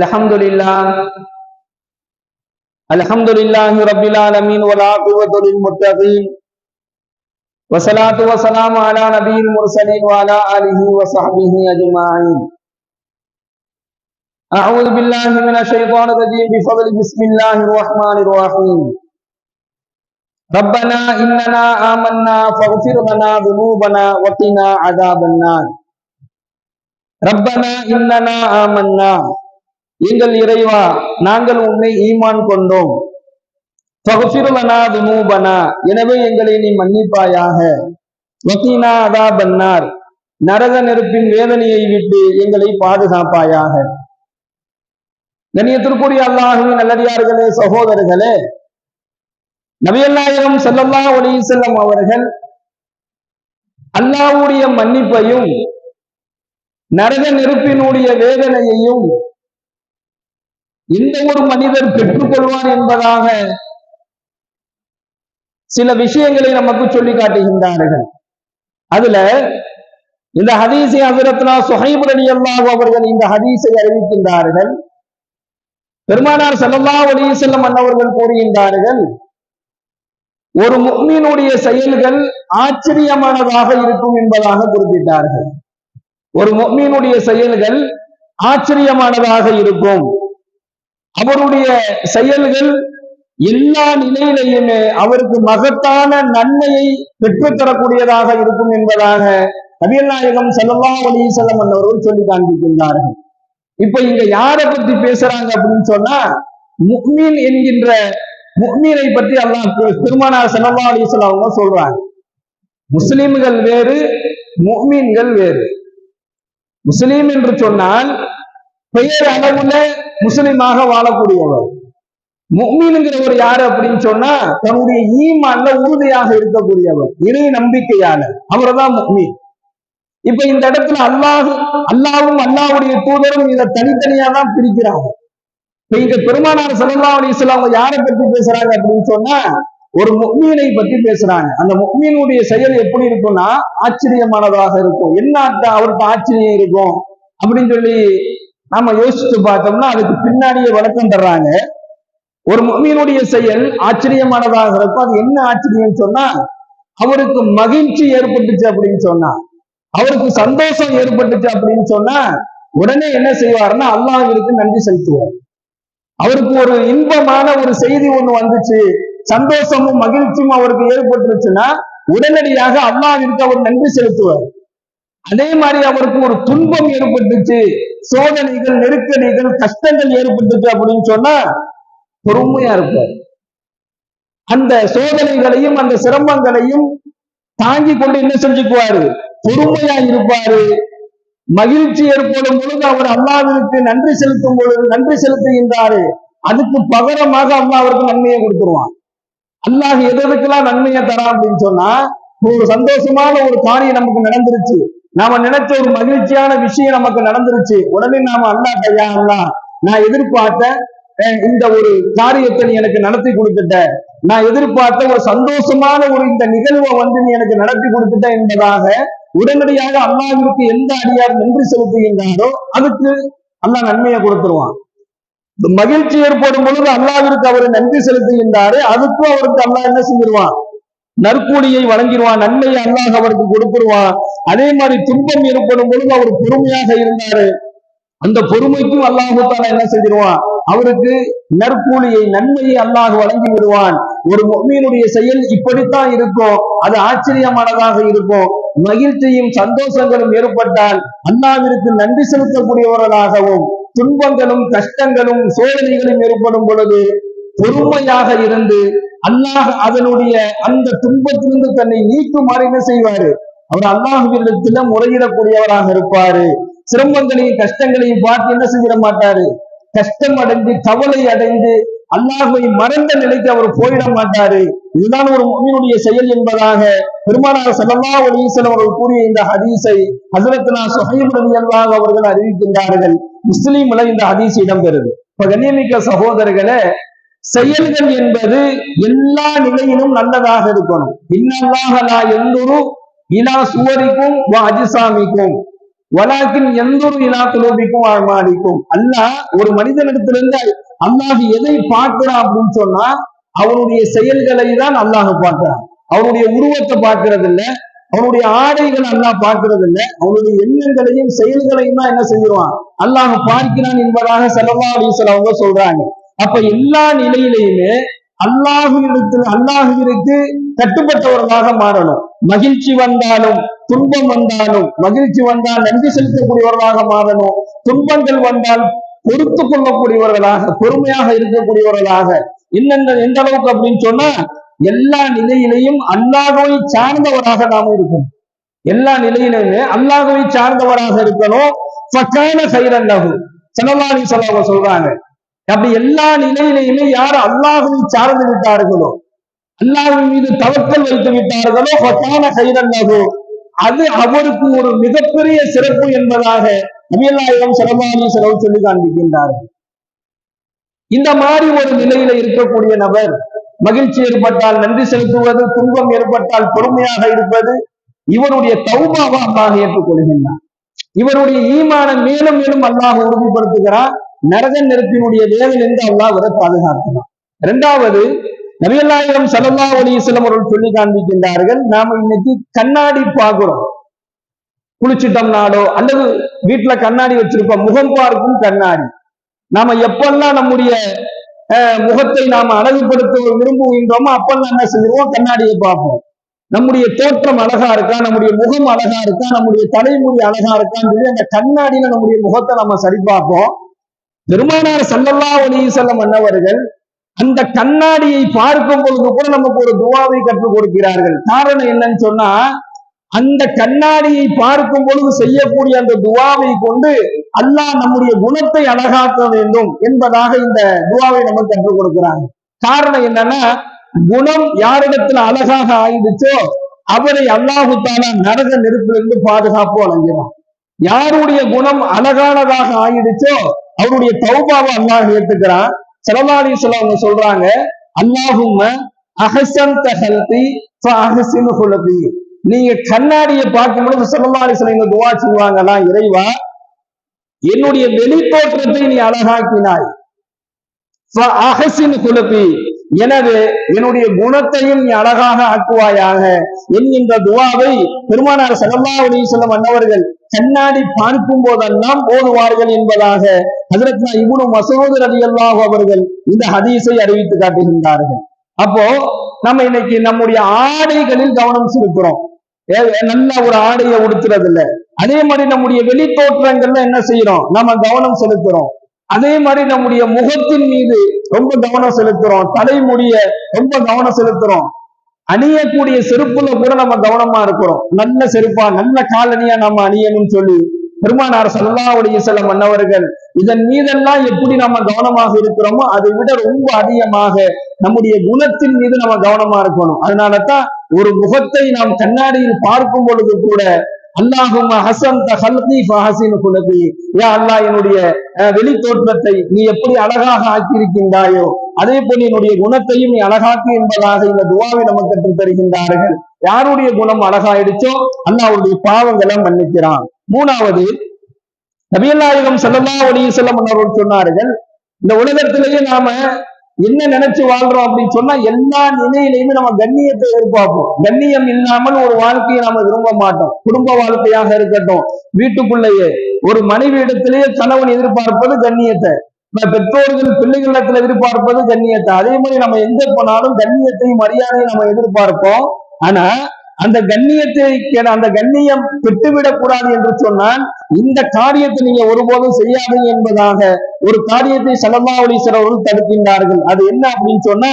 الحمد لله الحمد لله رب العالمين والعاقبة للمتقين والصلاة والسلام على نبي المرسلين وعلى آله وصحبه أجمعين أعوذ بالله من الشيطان الرجيم بفضل بسم الله الرحمن الرحيم ربنا إننا آمنا فاغفر لنا ذنوبنا وقنا عذاب النار. ربنا إننا آمنا எங்கள் இறைவா நாங்கள் உன்னை ஈமான் கொண்டோம். பகுபிருலனா துனூபனா எனவே எங்களை நீ மன்னிப்பாயாக. வக்கீனா அதா பன்னார் நரக நெருப்பின் வேதனையை விட்டு எங்களை பாதுகாப்பாயாக. கண்ணியத்திற்குரிய அல்லாஹுவின் நல்லடியார்களே சகோதரர்களே நபியல்லாயிரம் செல்லல்லா ஒளி செல்லம் அவர்கள் அல்லாவுடைய மன்னிப்பையும் நரக நெருப்பினுடைய வேதனையையும் எந்த ஒரு மனிதர் பெற்றுக்கொள்வான் என்பதாக சில விஷயங்களை நமக்கு சொல்லி காட்டுகின்றார்கள். அதுல இந்த ஹதீஸை ஹசரத்னா சுஹைப் அலி அல்லாஹ் அவர்கள் இந்த ஹதீஸை அறிவிக்கின்றார்கள். பெருமானார் சல்லல்லா அலி செல்லம் அன்னவர்கள் கூறுகின்றார்கள் ஒரு முக்மீனுடைய செயல்கள் ஆச்சரியமானதாக இருக்கும் என்பதாக குறிப்பிட்டார்கள். ஒரு முக்மீனுடைய செயல்கள் ஆச்சரியமானதாக இருக்கும். அவருடைய செயல்கள் எல்லா நிலையிலையுமே அவருக்கு மகத்தான நன்மையை பெற்றுத்தரக்கூடியதாக இருக்கும் என்பதாக நபியல் நாயகம் செல்லல்லா ஒலீசலம் செல்லம் அவர்கள் சொல்லி காண்பிக்கின்றார்கள். இப்ப இங்க யாரை பத்தி பேசுறாங்க அப்படின்னு சொன்னா முக்மீன் என்கின்ற முக்மீனை பற்றி அல்லாஹ் திருமணா செல்லல்லா அலி அவங்க சொல்றாங்க. முஸ்லிம்கள் வேறு முக்மீன்கள் வேறு. முஸ்லீம் என்று சொன்னால் பெயர் அளவுல முஸ்லிமாக வாழக்கூடியவர். முக்மீனுங்கிறவர் யாரு அப்படின்னு சொன்னா தன்னுடைய ஈமான்ல உறுதியாக இருக்கக்கூடியவர். இறை நம்பிக்கையாளர். அவர் தான் முக்மீன். இப்ப இந்த இடத்துல அல்லாஹு அல்லாவும் அல்லாவுடைய தூதரும் இதை தனித்தனியா தான் பிரிக்கிறாங்க. இப்ப இங்க பெருமானார் சல்லா அலிஸ்லாம் அவங்க யாரை பத்தி பேசுறாங்க அப்படின்னு சொன்னா ஒரு முக்மீனை பத்தி பேசுறாங்க. அந்த முக்மீனுடைய செயல் எப்படி இருக்கும்னா ஆச்சரியமானதாக இருக்கும். என்ன அவருக்கு ஆச்சரியம் இருக்கும் அப்படின்னு சொல்லி நாம யோசிச்சு பார்த்தோம்னா அதுக்கு பின்னாடியே வழக்கம் தர்றாங்க. ஒரு முக்மீனுடைய செயல் ஆச்சரியமானதாக இருக்கும் அது என்ன ஆச்சரியம் சொன்னா அவருக்கு மகிழ்ச்சி ஏற்பட்டுச்சு அப்படின்னு சொன்னா அவருக்கு சந்தோஷம் ஏற்பட்டுச்சு அப்படின்னு சொன்னா உடனே என்ன செய்வாருன்னா அல்லாஹிற்கு நன்றி செலுத்துவார். அவருக்கு ஒரு இன்பமான ஒரு செய்தி ஒண்ணு வந்துச்சு சந்தோஷமும் மகிழ்ச்சியும் அவருக்கு ஏற்பட்டுருச்சுன்னா உடனடியாக அல்லாஹிற்கு அவர் நன்றி செலுத்துவார். அதே மாதிரி அவருக்கு ஒரு துன்பம் ஏற்பட்டுச்சு. சோதனைகள் நெருக்கடிகள் கஷ்டங்கள் ஏற்பட்டுச்சு அப்படின்னு சொன்னா பொறுமையா இருப்பார். அந்த சோதனைகளையும் அந்த சிரமங்களையும் தாங்கி கொண்டு என்ன செஞ்சுக்குவாரு? பொறுமையா இருப்பாரு. மகிழ்ச்சி ஏற்படும் பொழுது அவர் அல்லாவிற்கு நன்றி செலுத்தும் பொழுது நன்றி செலுத்துகின்றாரு. அதுக்கு பகரமாக அல்லா அவருக்கு நன்மையை கொடுத்துருவான். அல்லாஹ் எதுக்கெல்லாம் நன்மையை தரான் அப்படின்னு சொன்னா ஒரு சந்தோஷமான ஒரு காரியம் நமக்கு நடந்துருச்சு. நாம நினைச்ச ஒரு மகிழ்ச்சியான விஷயம் நமக்கு நடந்துருச்சு. உடனே நாம அல்லா கையா அல்லா நான் எதிர்பார்த்த இந்த ஒரு காரியத்தை நீ எனக்கு நடத்தி கொடுத்துட்ட. நான் எதிர்பார்த்த ஒரு சந்தோஷமான ஒரு இந்த நிகழ்வை வந்து நீ எனக்கு நடத்தி கொடுத்துட்ட என்பதாக உடனடியாக அல்லாவிற்கு எந்த அடியார் நன்றி செலுத்துகின்றாரோ அதுக்கு அல்லாஹ் நன்மையை கொடுத்துருவான். மகிழ்ச்சி ஏற்படும் பொழுது அல்லாவிற்கு அவர் நன்றி செலுத்துகின்றாரு. அதுக்கும் அவருக்கு அல்லாஹ் என்ன செஞ்சிருவான்? நற்கூலியை வழங்கிடுவான் நன்மையை அல்லாஹ் அவருக்கு கொடுத்துருவான். அதே மாதிரி துன்பம் ஏற்படும் பொழுது அவர் பொறுமையாக இருந்தாரு. அந்த பொறுமைக்கும் அல்லாஹால என்ன செஞ்சிருவான்? அவருக்கு நற்கூலியை நன்மையை அல்லாஹ் வழங்கி விடுவான். ஒரு மீனுடைய செயல் இப்படித்தான் இருக்கும். அது ஆச்சரியமானதாக இருக்கும். மகிழ்ச்சியும் சந்தோஷங்களும் ஏற்பட்டால் அல்லாவிற்கு நன்றி செலுத்தக்கூடியவர்களாகவும் துன்பங்களும் கஷ்டங்களும் சோதனைகளும் ஏற்படும் பொழுது பொறுமையாக இருந்து அல்லாஹ் அதனுடைய அந்த துன்பத்திலிருந்து தன்னை நீக்குமாறு என்ன செய்வாரு. அவர் அல்லாஹுவிடத்துல முறையிடக்கூடியவராக இருப்பாரு. சிரமங்களையும் கஷ்டங்களையும் பார்த்து என்ன செஞ்சிட மாட்டாரு? கஷ்டம் அடைந்து கவலை அடைந்து அல்லாஹுவை மறந்த நிலைக்கு அவர் போயிட மாட்டாரு. இதுதான் ஒரு மொழியுடைய செயல் என்பதாக பெருமானார் சல்லா ஒலீசன் அவர்கள் கூறிய இந்த ஹதீஸை ஹசரத்னா சுஹைபுடன் அல்லாஹ் அவர்கள் அறிவிக்கின்றார்கள். முஸ்லீம்ல இந்த ஹதீஸ் இடம்பெறுது. இப்ப கண்ணியமிக்க சகோதரர்களே செயல்கள் என்பது எல்லா நிலையிலும் நல்லதாக இருக்கணும். இன்னல்லாக எந்தொரு இலா சுவரிக்கும் அஜிசாமிக்கும். வலாக்கின் எந்த ஒரு இலா குலோபிக்கும் ஆழ்மாடிக்கும் அல்லாஹ் ஒரு மனிதனிடத்திலிருந்து அல்லாஹ் எதை பார்க்கிறான் அப்படின்னு சொன்னா அவனுடைய செயல்களை தான் அல்லாஹ் பார்க்கிறான். அவனுடைய உருவத்தை பார்க்கறது இல்ல அவனுடைய ஆடைகள் அல்லாஹ் பார்க்கறது இல்ல அவனுடைய எண்ணங்களையும் செயல்களையும் தான் என்ன செய்வான்? அல்லாஹ் பார்க்கிறான் என்பதாக செலவா அலிசல் அவங்க சொல்றாங்க. அப்ப எல்லா நிலையிலையுமே அல்லாஹுவிடத்தில் அல்லாஹுவிற்கு கட்டுப்பட்டவர்களாக மாறணும். மகிழ்ச்சி வந்தாலும் துன்பம் வந்தாலும் மகிழ்ச்சி வந்தால் நன்றி செலுத்தக்கூடியவர்களாக மாறணும். துன்பங்கள் வந்தால் பொறுத்து கொள்ளக்கூடியவர்களாக பொறுமையாக இருக்கக்கூடியவர்களாக. இன்னென்ன எந்த அளவுக்கு அப்படின்னு சொன்னா எல்லா நிலையிலையும் அல்லாஹவை சார்ந்தவராக நாம இருக்கணும். எல்லா நிலையிலுமே அல்லாஹவை சார்ந்தவராக இருக்கணும். ஃபக்கான கைரல்லகு சனவாணி சொல்றாங்க. அப்படி எல்லா நிலையிலையுமே யார் அல்லாஹுவை சார்ந்து விட்டார்களோ அல்லாஹின் மீது தவக்கல் வைத்து விட்டார்களோ ஃபக்கான கைரல்லகு அது அவருக்கு ஒரு மிகப்பெரிய சிறப்பு என்பதாக நபியல்லாயிரம் சரமானி செலவு சொல்லி காண்பிக்கின்றார்கள் இந்த மாதிரி ஒரு நிலையில இருக்கக்கூடிய நபர் மகிழ்ச்சி ஏற்பட்டால் நன்றி செலுத்துவது துன்பம் ஏற்பட்டால் பொறுமையாக இருப்பது இவருடைய தௌபாவாக ஏற்றுக்கொள்கின்றார். இவருடைய ஈமானம் மேலும் மேலும் அல்லாஹ் உறுதிப்படுத்துகிறார். நரக நெருப்பினுடைய வேலையிலிருந்து அல்லாஹ் அவரை பாதுகாக்கிறார் இரண்டாவது நபியல்லாயிரம் சல்லா அலிஸ்லம் அவர்கள் சொல்லி காண்பிக்கின்றார்கள் நாம இன்னைக்கு கண்ணாடி பார்க்கிறோம். குளிச்சிட்டோம்னாலோ அல்லது வீட்டுல கண்ணாடி வச்சிருப்போம் முகம் பார்க்கும் கண்ணாடி. நாம எப்பெல்லாம் நம்முடைய அஹ், முகத்தை நாம அழகுபடுத்த விரும்புகின்றோமோ அப்பெல்லாம் என்ன செய்வோம்? கண்ணாடியை பார்ப்போம். நம்முடைய தோற்றம் அழகா இருக்கா நம்முடைய முகம் அழகா இருக்கா நம்முடைய தலைமுடி அழகா இருக்கான்னு சொல்லி அந்த கண்ணாடியில நம்முடைய முகத்தை நம்ம சரி பார்ப்போம் பெருமானார் சல்லல்லா செல்லும் அன்னவர்கள் அந்த கண்ணாடியை பார்க்கும் பொழுது கூட நமக்கு ஒரு துவாவை கற்றுக் கொடுக்கிறார்கள். காரணம் என்னன்னு சொன்னா அந்த கண்ணாடியை பார்க்கும் பொழுது செய்யக்கூடிய அந்த துவாவை கொண்டு அல்லாஹ் நம்முடைய குணத்தை அழகாக்க வேண்டும் என்பதாக இந்த துவாவை நமக்கு கற்றுக் கொடுக்கிறாங்க. காரணம் என்னன்னா குணம் யாரிடத்துல அழகாக ஆயிடுச்சோ அவரை அல்லாஹு தாலா நரக நெருப்பிலிருந்து பாதுகாப்பு வழங்கிறான் யாருடைய குணம் அழகானதாக ஆயிடுச்சோ அவருடைய தௌபாவை அல்லாஹ் ஏத்துக்கிறான். சலமாரி அவங்க சொல்றாங்க அல்லாஹும் அஹசன் தஹல்தி அஹசின் ஹுலபி நீங்க கண்ணாடியை பார்க்கும் பொழுது சலமாரி இந்த துவா செய்வாங்களா இறைவா என்னுடைய வெளித்தோற்றத்தை நீ அழகாக்கினாய். அஹசின் குலபி எனவே என்னுடைய குணத்தையும் நீ அழகாக ஆக்குவாயாக என்கின்ற துவாவை பெருமானார் சல்லா அலிசல்லம் அன்னவர்கள் கண்ணாடி பார்க்கும் போதெல்லாம் ஓடுவார்கள் என்பதாக அதற்கு இவ்வளவு மசூது ரவி அல்லாஹ் அவர்கள் இந்த ஹதீஸை அறிவித்து காட்டுகின்றார்கள். அப்போ நம்ம இன்னைக்கு நம்முடைய ஆடைகளில் கவனம் செலுத்துறோம். ஏ- நல்ல ஒரு ஆடையை உடுத்துறது இல்ல அதே மாதிரி நம்முடைய வெளி தோற்றங்கள்ல என்ன செய்யறோம் நம்ம கவனம் செலுத்துறோம். அதே மாதிரி நம்முடைய முகத்தின் மீது ரொம்ப கவனம் செலுத்துறோம். தலைமுடிய ரொம்ப கவனம் செலுத்துறோம். அணியக்கூடிய செருப்புல கூட நம்ம கவனமா இருக்கிறோம். நல்ல செருப்பா நல்ல காலணியா நம்ம அணியணும்னு சொல்லி பெருமானார் சல்லாவுடைய சில மன்னவர்கள் இதன் மீதெல்லாம் எப்படி நம்ம கவனமாக இருக்கிறோமோ அதை விட ரொம்ப அதிகமாக நம்முடைய குணத்தின் மீது நம்ம கவனமா இருக்கணும். அதனாலதான் ஒரு முகத்தை நாம் கண்ணாடியில் பார்க்கும் பொழுது கூட அல்லாஹும் ஹசன் ஹல்கி ஃபஹசின் யா அல்லாஹ் என்னுடைய வெளித்தோற்றத்தை வெளி தோற்றத்தை நீ எப்படி அழகாக ஆக்கியிருக்கின்றாயோ அதே போல் என்னுடைய குணத்தையும் நீ அழகாக்கு என்பதாக இந்த துவாவை நமக்கு கற்றுத் தருகின்றார்கள். யாருடைய குணம் அழகாயிடுச்சோ அல்லாஹ்வுடைய பாவங்களை மன்னிக்கிறான். மூணாவது நபியல்லாயிரம் செல்லல்லா ஒளிய செல்லம் அவர்கள் சொன்னார்கள் இந்த உலகத்திலேயே நாம என்ன நினைச்சு வாழ்றோம் அப்படின்னு சொன்னா எல்லா நிலையிலையுமே நம்ம கண்ணியத்தை எதிர்பார்ப்போம். கண்ணியம் இல்லாமல் ஒரு வாழ்க்கையை நாம விரும்ப மாட்டோம். குடும்ப வாழ்க்கையாக இருக்கட்டும். வீட்டுக்குள்ளேயே ஒரு மனைவி இடத்திலேயே கணவன் எதிர்பார்ப்பது கண்ணியத்தை. நம்ம பெற்றோர்கள் பிள்ளைகளிடத்துல எதிர்பார்ப்பது கண்ணியத்தை. அதே மாதிரி நம்ம எங்க போனாலும் கண்ணியத்தையும் மரியாதையும் நம்ம எதிர்பார்ப்போம். ஆனா அந்த கண்ணியத்தை அந்த கண்ணியம் விட்டுவிடக் கூடாது என்று சொன்னால் இந்த காரியத்தை நீங்க ஒருபோதும் செய்யாதீங்க என்பதாக ஒரு காரியத்தை சலமாவளி அவர்கள் தடுக்கின்றார்கள். அது என்ன அப்படின்னு சொன்னா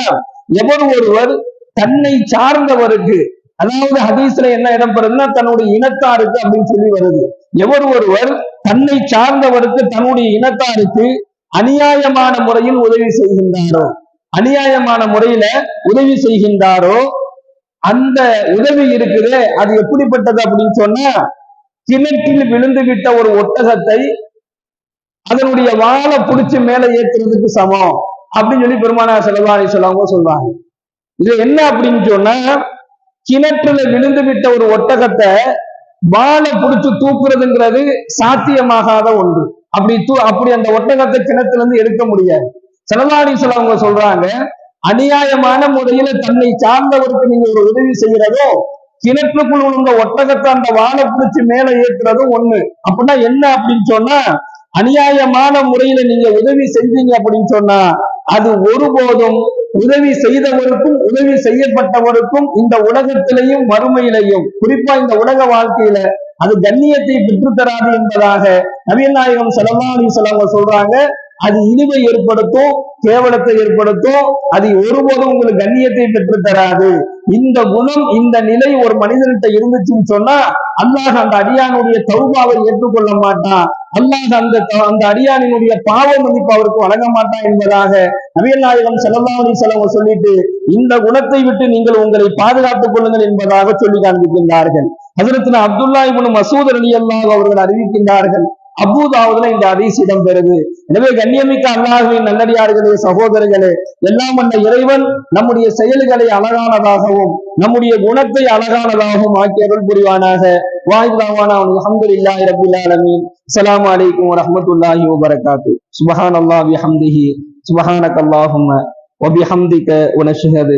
எவர் ஒருவர் தன்னை சார்ந்தவருக்கு அதாவது ஹதீஸ்ல என்ன இடம் பெறதுன்னா தன்னுடைய இனத்தாருக்கு அப்படின்னு சொல்லி வருது. எவர் ஒருவர் தன்னை சார்ந்தவருக்கு தன்னுடைய இனத்தாருக்கு அநியாயமான முறையில் உதவி செய்கின்றாரோ அநியாயமான முறையில உதவி செய்கின்றாரோ அந்த உதவி இருக்குது அது எப்படிப்பட்டது அப்படின்னு சொன்னா கிணற்றில் விழுந்து விட்ட ஒரு ஒட்டகத்தை அதனுடைய வாழை பிடிச்சு மேல ஏத்துறதுக்கு சமம் அப்படின்னு சொல்லி பெருமானா செலவாணி சொல்லாம சொல்றாங்க இது என்ன அப்படின்னு சொன்னா கிணற்றுல விழுந்து விட்ட ஒரு ஒட்டகத்தை வாழை புடிச்சு தூக்குறதுங்கிறது சாத்தியமாகாத ஒன்று. அப்படி தூ அப்படி அந்த ஒட்டகத்தை கிணத்துல இருந்து எடுக்க முடியாது. செலவாணி அவங்க சொல்றாங்க அநியாயமான முறையில தன்னை சார்ந்தவருக்கு நீங்க ஒரு உதவி செய்யறதோ கிணற்றுக்குள் உள்ள ஒட்டகத்தை அந்த வாழை பிடிச்சு மேல ஏத்துறதும் ஒண்ணு. அப்படின்னா என்ன அப்படின்னு சொன்னா அநியாயமான முறையில நீங்க உதவி செஞ்சீங்க அப்படின்னு சொன்னா அது ஒருபோதும் உதவி செய்தவருக்கும் உதவி செய்யப்பட்டவருக்கும் இந்த உலகத்திலையும் வறுமையிலையும் குறிப்பா இந்த உலக வாழ்க்கையில அது கண்ணியத்தை பெற்றுத்தராது என்பதாக நவீன நாயகம் செலவாணி செலவங்க சொல்றாங்க. அது இழிவை ஏற்படுத்தும் கேவலத்தை ஏற்படுத்தும் அது ஒருபோதும் உங்களுக்கு கண்ணியத்தை பெற்று தராது. இந்த குணம் இந்த நிலை ஒரு மனிதன்கிட்ட இருந்துச்சுன்னு சொன்னா அல்லாஹ் அந்த அடியானுடைய தௌபாவை ஏற்றுக்கொள்ள மாட்டான். அல்லாஹ் அந்த அந்த அடியானினுடைய பாவ மதிப்பு அவருக்கு வழங்க மாட்டான் என்பதாக நபியல் நாயகம் செல்லல்லாமணி சொல்லிட்டு இந்த குணத்தை விட்டு நீங்கள் உங்களை பாதுகாத்துக் கொள்ளுங்கள் என்பதாக சொல்லி காண்பிக்கின்றார்கள். அதற்கு அப்துல்லா இபுன் மசூத் அலி அல்லாஹ் அவர்கள் அறிவிக்கின்றார்கள். அபூதாவதுல இந்த அதிச இடம்பெறுது எனவே கண்ணியமிக்க அல்லாஹுவின் நல்லடியார்களே சகோதரர்களே எல்லாம் வந்த இறைவன் நம்முடைய செயல்களை அழகானதாகவும் நம்முடைய குணத்தை அழகானதாகவும் ஆக்கி அருள் புரிவானாக வாய்தாவான அஹமது இல்லாஹி ரபில் ஆலமீன் அஸ்ஸலாமு அலைக்கும் வரஹ்மத்துல்லாஹி வபரகாத்து சுபஹான் அல்லாஹ் பிஹம்திஹி சுபஹானக அல்லாஹும்ம وبحمدك ونشهد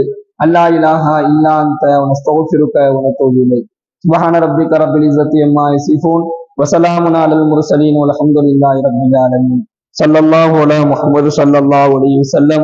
أن لا إله إلا أنت ونستغفرك ونتوب إليك سبحان ربك رب العزة عما يصفون وسلام على المرسلين والحمد لله رب العالمين. صلى الله على محمد صلى الله عليه وسلم.